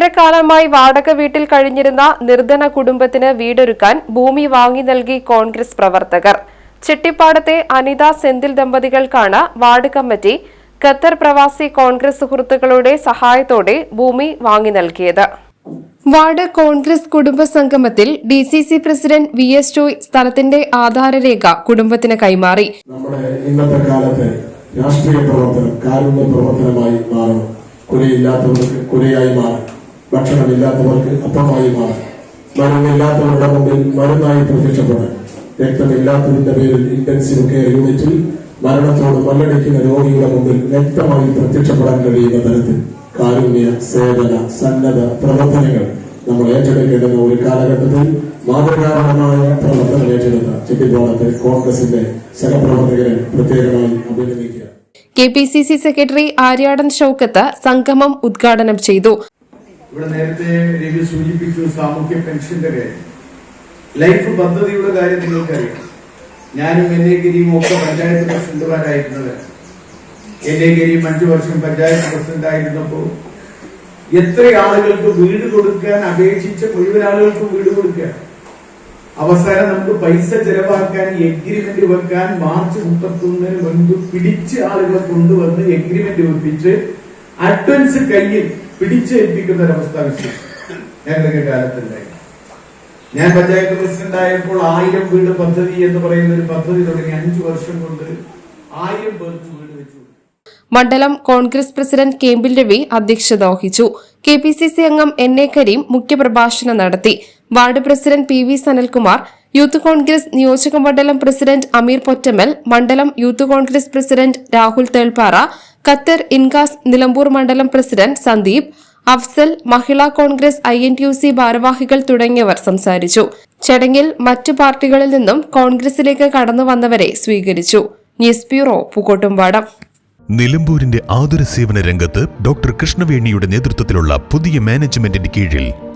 ഏറെക്കാലമായി വാടക വീട്ടിൽ കഴിഞ്ഞിരുന്ന നിർധന കുടുംബത്തിന് വീടൊരുക്കാൻ ഭൂമി വാങ്ങി നൽകി കോൺഗ്രസ് പ്രവർത്തകർ. ചെട്ടിപ്പാടത്തെ അനിത സെന്തിൽ ദമ്പതികൾക്കാണ് വാർഡ് കമ്മിറ്റി ഖത്തർ പ്രവാസി കോൺഗ്രസ് സുഹൃത്തുക്കളുടെ സഹായത്തോടെ ഭൂമി വാങ്ങി നൽകിയത്. വാർഡ് കോൺഗ്രസ് കുടുംബ സംഗമത്തിൽ D C C president V S Joy സ്ഥലത്തിന്റെ ആധാരരേഖ കുടുംബത്തിന് കൈമാറി. നമ്മുടെ ഇന്നത്തെ കാലത്തെ രാഷ്ട്രീയ പ്രവർത്തനം കാരുണ്യ പ്രവർത്തനമായി മാറണം കുരയില്ലാത്തവർക്ക് കുരയായി മാറും ഭക്ഷണമില്ലാത്തവർക്ക് അപ്പമായി മാറും. മരുന്നില്ലാത്തവരുടെ മുമ്പിൽ മരുന്നായി പ്രത്യക്ഷപ്പെടാൻ രക്തമില്ലാത്തതിന്റെ പേരിൽ ഇന്റൻസീവ് കെയർ യൂണിറ്റിൽ മരണത്തോട് മല്ലടിക്കുന്ന രോഗിയുടെ മുമ്പിൽ വ്യക്തമായി പ്രത്യക്ഷപ്പെടാൻ കഴിയുന്ന തരത്തിൽ കാരുണ്യ സേവന സന്നദ്ധ പ്രവർത്തനങ്ങൾ നമ്മൾ ഏറ്റെടുക്കേണ്ടുന്ന ഒരു കാലഘട്ടത്തിൽ മാതൃകാപരമായ പ്രവർത്തനം ഏറ്റെടുത്ത ചെട്ടിപ്പോളത്തെ കോൺഗ്രസിന്റെ സഹപ്രവർത്തകരെ പ്രത്യേകമായി അഭിനന്ദിക്കുക. K P C C secretary Aryadan Shoukath സംഗമം ഉദ്ഘാടനം ചെയ്തു. ഇവിടെ നേരത്തെ രവി സൂചിപ്പിച്ചു സാമൂഹ്യ പെൻഷന്റെ കാര്യം. ലൈഫ് പദ്ധതിയുടെ കാര്യം നിങ്ങൾക്കറിയാം. ഞാനും എന്നെ ഗിരിയും ഒക്കെ പഞ്ചായത്ത് പ്രസിഡന്റുമാരായിരുന്നത്. എന്നെ ഗിരിയും അഞ്ചു വർഷം പഞ്ചായത്ത് പ്രസിഡന്റ് ആയിരുന്നപ്പോൾ എത്ര ആളുകൾക്ക് വീട് കൊടുക്കാൻ അപേക്ഷിച്ച മുഴുവൻ ആളുകൾക്കും വീട് കൊടുക്കുക അവസാനം നമുക്ക് പൈസ ചെലവാക്കാൻ എഗ്രിമെന്റ് വെക്കാൻ മാർച്ച് മുപ്പത്തൊന്നിന് മുൻപ് പിടിച്ച് ആളുകളെ കൊണ്ടുവന്ന് എഗ്രിമെന്റ് വെപ്പിച്ച് അഡ്വൻസ് കയ്യിൽ പിടിച്ചേൽപ്പിക്കുന്ന ഒരവസ്ഥ വിശേഷം ഞങ്ങളുടെ കാലത്തുണ്ടായി. ഞാൻ പഞ്ചായത്ത് പ്രസിഡന്റ് ആയപ്പോൾ ആയിരം വീട് പദ്ധതി എന്ന് പറയുന്ന ഒരു പദ്ധതി തുടങ്ങി അഞ്ചു വർഷം കൊണ്ട് ആയിരം പേർക്ക് വീട് വെച്ചു. മണ്ഡലം കോൺഗ്രസ് പ്രസിഡന്റ് കേമ്പിൽ രവി അധ്യക്ഷത വഹിച്ചു. കെ പി സി സി അംഗം എൻ എ കരീം മുഖ്യപ്രഭാഷണം നടത്തി. Ward president P V Sanalkumar youth Congress നിയോജക മണ്ഡലം പ്രസിഡന്റ് അമീർ പൊറ്റമ്മൽ മണ്ഡലം youth Congress president Rahul Thelppara Qatar Incas Nilambur മണ്ഡലം president Sandeep Afsal Mahila Congress I N T U C ഭാരവാഹികൾ തുടങ്ങിയവർ സംസാരിച്ചു. ചടങ്ങിൽ മറ്റു പാർട്ടികളിൽ നിന്നും കോൺഗ്രസിലേക്ക് കടന്നു വന്നവരെ സ്വീകരിച്ചു. News bureau Pookkottumpadam. നിലമ്പൂരിന്റെ ആതുര സേവന രംഗത്ത് ഡോക്ടർ കൃഷ്ണവേണിയുടെ നേതൃത്വത്തിലുള്ള പുതിയ മാനേജ്മെന്റിന്റെ കീഴിൽ